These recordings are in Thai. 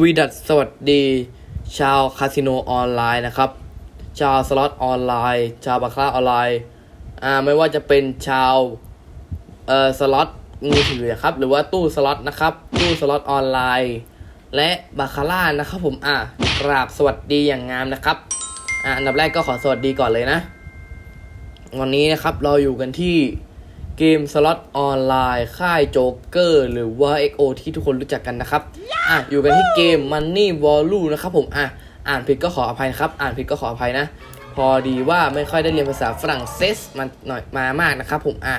วีดัสสวัสดี ชาวคาสิโนออนไลน์นะครับ ชาวสล็อตออนไลน์ ชาวบาคาร่าออนไลน์อ่าไม่ว่าจะเป็นชาวเอ่อสล็อตมือถือครับ หรือว่าตู้สล็อตนะครับ ตู้สล็อตออนไลน์ และบาคาร่านะครับผมอะกราบสวัสดีอย่างงามนะครับอ่าอันดับแรกก็ขอสวัสดีก่อนเลยนะ วันนี้นะครับเราอยู่กันที่เกมสล็อตออนไลน์ ค่ายโจ๊กเกอร์หรือว่า XO ที่ทุกคนรู้จักกันนะครับ อะอยู่กันที่เกม Money Value นะครับผมอะอ่านผิดก็ขออภัยนะครับ อ่านผิดก็ขออภัยนะ พอดีว่าไม่ค่อยได้เรียนภาษาฝรั่งเศสมาหน่อยมามากนะครับผมอะ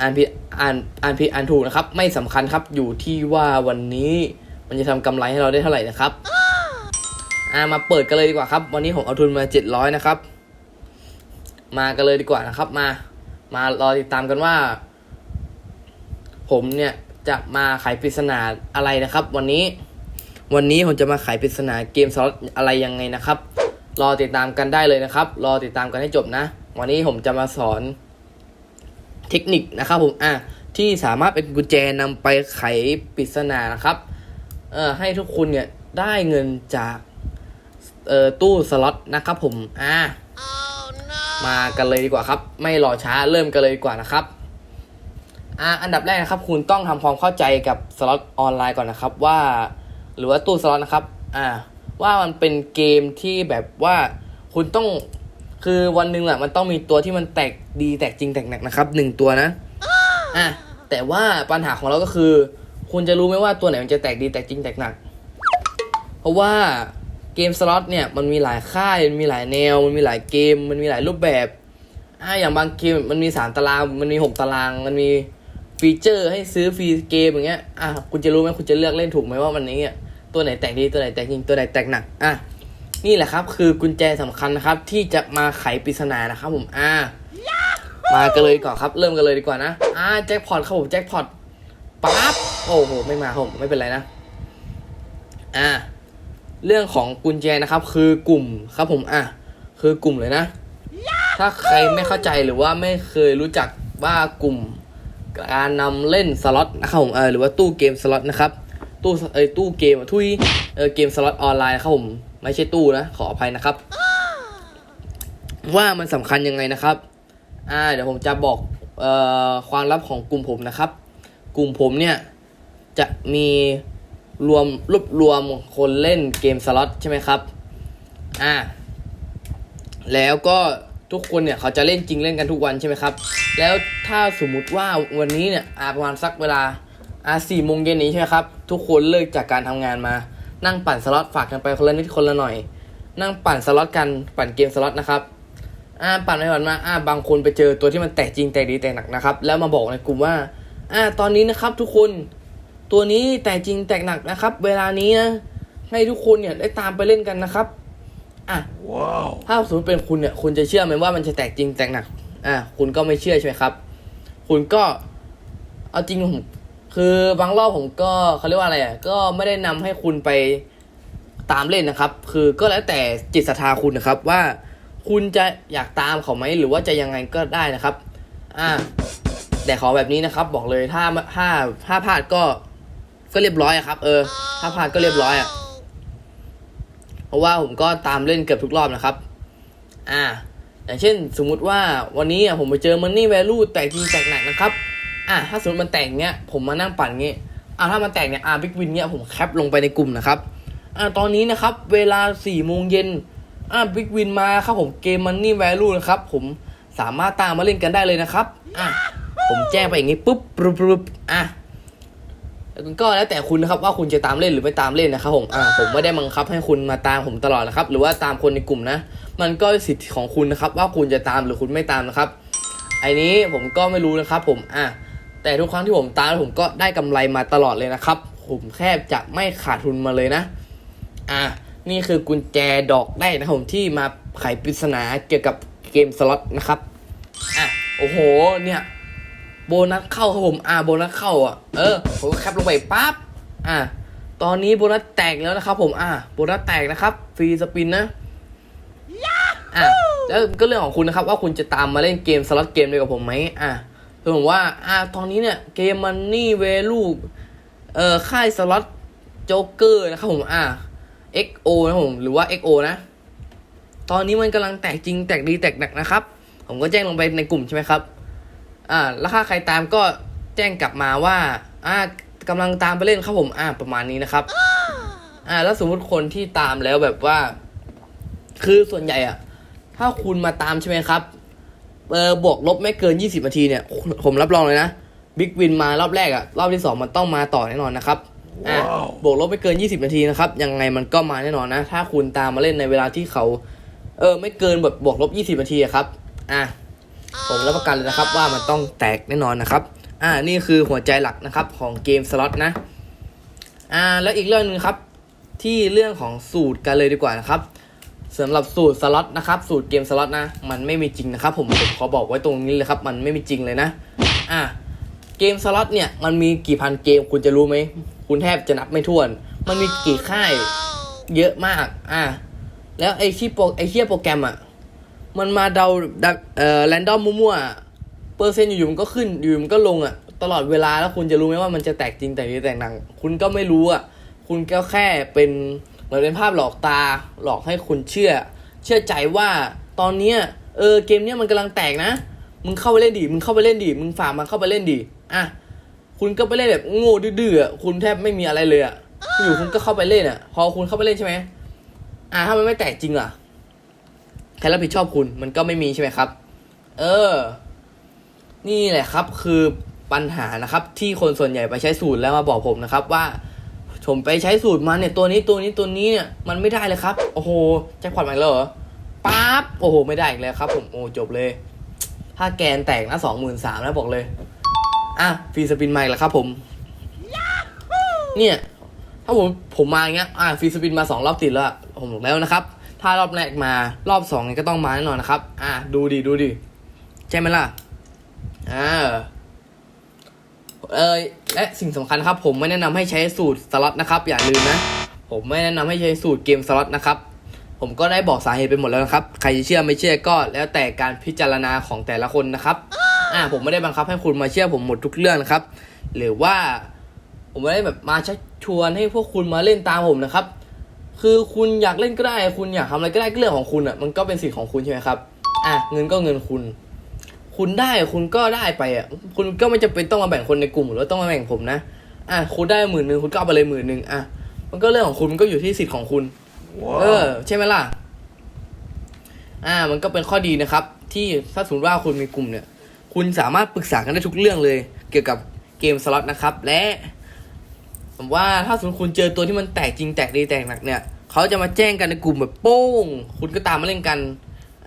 อ่านผิดอ่านอ่านผิดอ่านถูกนะครับ ไม่สำคัญครับอยู่ที่ว่าวันนี้มันจะทำกำไรให้เราได้เท่าไหร่นะครับอ่ามาเปิดกันเลยดีกว่าครับ วันนี้ผมเอาทุนมา700นะครับ มากันเลยดีกว่านะครับ มา มารอติดตามกันว่า ผมเนี่ย จะมาไขปริศนาอะไรนะครับ วันนี้วันนี้ผมจะมาไขปริศนาเกมสล็อตอะไรยังไงนะครับ รอติดตามกันได้เลยนะครับ รอติดตามกันให้จบนะ วันนี้ผมจะมาสอนเทคนิคนะครับผมอะที่สามารถเป็นกุญแจนำไปไขปริศนานะครับเอ่อให้ทุกคนเนี่ยได้เงินจากเอ่อตู้สล็อตนะครับผมอ่ามากันเลยดีกว่าครับ ไม่รอช้าเริ่มกันเลยดีกว่านะครับ อ่าอันดับแรกนะครับ คุณต้องทำความเข้าใจกับสล็อตออนไลน์ก่อนนะครับว่า หรือว่าตู้สล็อตนะครับ อ่า ว่ามันเป็นเกมที่แบบว่าคุณต้องคือวันหนึ่งแหละมันต้องมีตัวที่มันแตกดีแตกจริงแตกหนักนะครับหนึ่งตัวนะอะแต่ว่าปัญหาของเราก็คือ คุณจะรู้ไหมว่าตัวไหนมันจะแตกดีแตกจริงแตกหนัก เพราะว่าเกมสล็อตเนี่ยมันมีหลายค่ายมันมีหลายแนว มันมีหลายเกม มันมีหลายรูปแบบอ่าอย่างบางเกมมันมีสามตาราง มันมีหกตาราง มันมี ฟีเจอร์ให้ซื้อฟรีเกมอย่างเงี้ย อะคุณจะรู้ไหมคุณจะเลือกเล่นถูกไหมว่าวันนี้อะตัวไหนแตกดีตัวไหนแตกจริงตัวไหนแตกหนัก อะ นี่แหละครับ คือกุญแจสำคัญนะครับ ที่จะมาไขปริศนานะครับผม อ่ามากันเลยก่อนครับ เริ่มกันเลยดีกว่านะ อ่าแจ็คพอตครับผมแจ็คพอตปั๊บ โอ้โห ไม่มาผมไม่เป็นไรนะ อ่าเรื่องของกุญแจนะครับ คือกลุ่มครับผม อะ คือกลุ่มเลยนะ ถ้าใครไม่เข้าใจหรือว่าไม่เคยรู้จักว่ากลุ่ม การนำเล่นสล็อตนะครับผมเออหรือว่าตู้เกมสล็อตนะครับตู้เอ้ยตู้เกมทุยเออเกมสล็อตออนไลน์นครับผมไม่ใช่ตู้นะขออภัยนะครับ ว่ามันสำคัญยังไงนะครับอ่าเดี๋ยวผมจะบอกเอ่อความลับของกลุ่มผมนะครับ กลุ่มผมเนี่ยจะมีรวมรวบรวมคนเล่นเกมสล็อตใช่ไหมครับอ่าแล้วก็ ทุกคนเนี่ยเขาจะเล่นจริงเล่นกันทุกวันใช่ไหมครับ แล้วถ้าสมมุติว่าวันนี้เนี่ยอาประมาณสักเวลาอาสี่โมงเย็นนี้ใช่ไหมครับ ทุกคนเลิกจากการทำงานมา นั่งปั่นสล็อตฝากกันไปคนละนิดคนละหน่อย นั่งปั่นสล็อตกันปั่นเกมสล็อตนะครับอาปั่นไปปั่นมาอาบางคนไปเจอตัวที่มันแตกจริงแตกดีแตกหนักนะครับ แล้วมาบอกในกลุ่มว่าอาตอนนี้นะครับทุกคนตัวนี้แต่จริงแตกหนักนะครับ เวลานี้นะให้ทุกคนเนี่ยได้ตามไปเล่นกันนะครับ อะ Wow. ถ้าสมมติเป็นคุณเนี่ย คุณจะเชื่อไหมว่ามันจะแตกจริงแตกหนัก อะ คุณก็ไม่เชื่อใช่ไหมครับ คุณก็ เอาจริงผมคือบางรอบผมก็เขาเรียกว่าอะไรอะ ก็ไม่ได้นำให้คุณไปตามเล่นนะครับ คือก็แล้วแต่จิตศรัทธาคุณนะครับ ว่าคุณจะอยากตามเขาไหมหรือว่าจะยังไงก็ได้นะครับ อ่า แต่ขอแบบนี้นะครับ บอกเลยถ้าถ้าถ้าพลาดก็ก็เรียบร้อยอะครับ เออ ถ้าพลาดก็เรียบร้อยอะ เพราะว่าผมก็ตามเล่นเกือบทุกรอบนะครับ อ่า อย่างเช่นสมมุติว่าวันนี้ผมไปเจอ Money Value แตกจริงแตกหนักนะครับ อ่าถ้าสมมติมันแตกเงี้ยผมมานั่งปั่นเงี้ยอ่าถ้ามันแตกเนี่ยอ่าบิ๊กวินเงี้ยผมแคปลงไปในกลุ่มนะครับ อ่าตอนนี้นะครับ เวลา4โมงเย็นอ่าบิ๊กวินมาครับผมเกม Money Value นะครับผมสามารถตามมาเล่นกันได้เลยนะครับ อ่าผมแจ้งไปอย่างงี้ปุ๊บปุ๊บปุ๊บอะ ก็แล้วแต่คุณนะครับว่าคุณจะตามเล่นหรือไม่ตามเล่นนะครับผมอ่าผมไม่ได้บังคับให้คุณมาตามผมตลอดนะครับ หรือว่าตามคนในกลุ่มนะ มันก็สิทธิ์ของคุณนะครับ ว่าคุณจะตามหรือคุณไม่ตามนะครับไอ้นี้ผมก็ไม่รู้นะครับ ผมอะแต่ทุกครั้งที่ผมตามผมก็ได้กำไรมาตลอดเลยนะครับ ผมแทบจะไม่ขาดทุนมาเลยนะ อะนี่คือกุญแจดอกได้นะผมที่มาไขปริศนาเกี่ยวกับเกมสล็อตนะครับอะโอ้โหเนี่ย โบนัสเข้าครับผม อ่าโบนัสเข้าอะ เออ ผมก็แคปลงไปปั๊บ อ่า ตอนนี้โบนัสแตกแล้วนะครับผม อ่า โบนัสแตกนะครับ ฟรีสปินนะอ่าแล้วก็เรื่องของคุณนะครับ ว่าคุณจะตามมาเล่นเกมสล็อตเกมเดียวกับผมไหมอ่าคือผมว่า อ่า ตอนนี้เนี่ยเกมมันนี่เวลูเอ่อ ค่ายสล็อตโจ๊กเกอร์นะครับผม อ่า XO นะผม หรือว่า XO นะ ตอนนี้มันกำลังแตกจริง แตกดี แตกหนักนะครับ ผมก็แจ้งลงไปในกลุ่มใช่ไหมครับ อ่าแล้วถ้าใครตามก็แจ้งกลับมาว่าอ่ากำลังตามไปเล่นครับผมอ่าประมาณนี้นะครับอ่าแล้วสมมติคนที่ตามแล้วแบบว่า คือส่วนใหญ่อะถ้าคุณมาตามใช่ไหมครับเออบวกลบไม่เกิน 20นาทีเนี่ย ผมรับรองเลยนะบิ๊กวินมารอบแรกอะรอบที่สองมันต้องมาต่อแน่นอนนะครับอ่าบวกลบไม่เกิน 20นาทีนะครับยังไงมันก็มาแน่นอนนะ ถ้าคุณตามมาเล่นในเวลาที่เขา เออไม่เกินแบบบวกลบ 20นาทีอะครับอะ ผมรับประกันเลยนะครับว่ามันต้องแตกแน่นอนนะครับ อ่านี่คือหัวใจหลักนะครับของเกมสล็อตนะ อ่าแล้วอีกเรื่องหนึงครับ ที่เรื่องของสูตรกันเลยดีกว่านะครับสำหรับสูตรสล็อตนะครับสูตรเกมสล็อตนะ มันไม่มีจริงนะครับ ผมผมขอบอกไว้ตรงนี้เลยครับ มันไม่มีจริงเลยนะ อ่าเกมสล็อตเนี่ยมันมีกี่พันเกมคุณจะรู้ไหมคุณแทบจะนับไม่ถ้วน มันมีกี่ค่ายเยอะมาก อ่าแล้วไอ้ที่โปรไอ้เทียโปรแกรมอะ มันมาเดาเดาเอ่อแรนดอมมั่วๆอะเปอร์เซ็นต์อยู่ๆมันก็ขึ้นอยู่ๆมันก็ลงอะ ตลอดเวลาแล้วคุณจะรู้ไหมว่ามันจะแตกจริงแตกดีแตกหนัง คุณก็ไม่รู้อะ คุณก็แค่เป็นเหมือนเป็นภาพหลอกตาหลอกให้คุณเชื่อ เชื่อใจว่าตอนเนี้ยเออเกมเนี้ยมันกำลังแตกนะ มึงเข้าไปเล่นดิมึงเข้าไปเล่นดิมึงฝากมันเข้าไปเล่นดิอะคุณก็ไปเล่นแบบโง่ดื้อๆอะคุณแทบไม่มีอะไรเลยอะอยู่คุณก็เข้าไปเล่นอะ พอคุณเข้าไปเล่นใช่ไหมอะถ้ามันไม่แตกจริงล่ะ ใครรับผิดชอบคุณมันก็ไม่มีใช่ไหมครับ เออ นี่แหละครับคือปัญหานะครับ ที่คนส่วนใหญ่ไปใช้สูตรแล้วมาบอกผมนะครับ ว่าผมไปใช้สูตรมาเนี่ยตัวนี้ตัวนี้ตัวนี้เนี่ยมันไม่ได้เลยครับ โอ้โหแจ็คพอตใหม่แล้วเหรอปั๊บโอ้โห ไม่ได้อีกแล้วครับ ผมโอ้จบเลย ถ้าแกนแตกนะสองหมื่นสามแล้วบอกเลย อะฟรีสปินใหม่แล้วครับ ผม เนี่ย ถ้าผมผมมาอย่างเงี้ยอะฟรีสปินมาสองรอบติดแล้วผมบอกแล้วนะครับ ถ้ารอบแรกมารอบสองนี่ก็ต้องมาแน่นอนนะครับ อะดูดิดูดิใช่ไหมล่ะอ่าเออและสิ่งสำคัญครับ ผมไม่แนะนำให้ใช้สูตรสล็อตนะครับ อย่าลืมนะ ผมไม่แนะนำให้ใช้สูตรเกมสล็อตนะครับ ผมก็ได้บอกสาเหตุไปหมดแล้วนะครับ ใครจะเชื่อไม่เชื่อก็แล้วแต่การพิจารณาของแต่ละคนนะครับ อ่า ผมไม่ได้บังคับให้คุณมาเชื่อผมหมดทุกเรื่องนะครับ หรือว่า ผมไม่ได้แบบมาชักชวนให้พวกคุณมาเล่นตามผมนะครับ คือคุณอยากเล่นก็ได้ คุณอยากทำอะไรก็ได้ก็เรื่องของคุณอะมันก็เป็นสิทธิ์ของคุณใช่ไหมครับอะเงินก็เงินคุณ คุณได้คุณก็ได้ไปอะคุณก็ไม่จำเป็นต้องมาแบ่งคนในกลุ่มหรือว่าต้องมาแบ่งผมนะอะคุณได้หมื่นหนึ่งคุณก็เอาไปเลยหมื่นหนึ่งอะมันก็เรื่องของคุณมันก็อยู่ที่สิทธิ์ของคุณ เออ ใช่ไหมล่ะ อ่า มันก็เป็นข้อดีนะครับ ที่ถ้าสมมติว่าคุณมีกลุ่มเนี่ย คุณสามารถปรึกษากันได้ทุกเรื่องเลย เกี่ยวกับเกมสล็อตนะครับ และ ผมว่าถ้าสมมติคุณเจอตัวที่มันแตกจริงแตกดีแตกหนักเนี่ยเขาจะมาแจ้งกันในกลุ่มแบบโป้ง คุณก็ตามมาเล่นกัน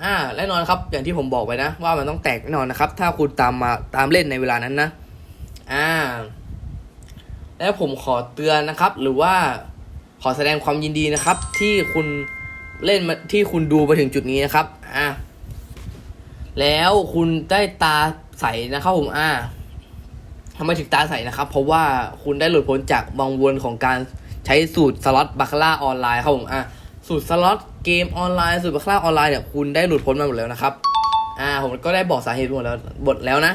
อ่าแน่นอนครับ อย่างที่ผมบอกไปนะ ว่ามันต้องแตกแน่นอนนะครับ ถ้าคุณตามมาตามเล่นในเวลานั้นนะอ่าแล้วผมขอเตือนนะครับ หรือว่าขอแสดงความยินดีนะครับ ที่คุณเล่นมาที่คุณดูมาถึงจุดนี้นะครับอ่าแล้วคุณได้ตาใสนะครับผมอ่า ทำไมถึงตาใสนะครับ เพราะว่าคุณได้หลุดพ้นจากวังวนของการใช้สูตรสล็อตบาคาร่าออนไลน์ครับผมอ่าสูตรสล็อตเกมออนไลน์สูตรบาคาร่าออนไลน์เนี่ยคุณได้หลุดพ้นมาหมดแล้วนะครับอ่าผมก็ได้บอกสาเหตุหมดแล้วหมดแล้วนะ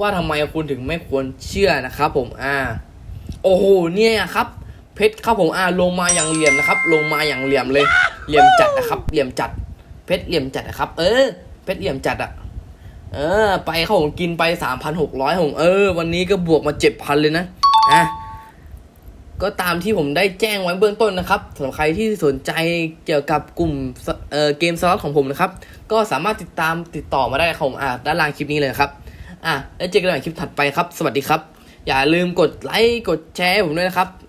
ว่าทำไมคุณถึงไม่ควรเชื่อนะครับผมอ่าโอ้โหเนี่ยครับ เพชรครับผมอ่าลงมาอย่างเหลี่ยมนะครับ ลงมาอย่างเหลี่ยมเลยเหลี่ยมจัดนะครับเหลี่ยมจัด เพชรเหลี่ยมจัดนะครับ เออเพชรเหลี่ยมจัดอะ เออ ไปเขาผมกินไปสามพันหกร้อยผมเออ วันนี้ก็บวกมาเจ็ดพันเลยนะอะก็ตามที่ผมได้แจ้งไว้เบื้องต้นนะครับสำหรับใครที่สนใจเกี่ยวกับกลุ่มเอ่อเกมสล็อตของผมนะครับ ก็สามารถติดตามติดต่อมาได้ครับผมอะด้านล่างคลิปนี้เลยครับ อะแล้วเจอกันใหม่คลิปถัดไปครับ สวัสดีครับ อย่าลืมกดไลค์กดแชร์ผมด้วยนะครับ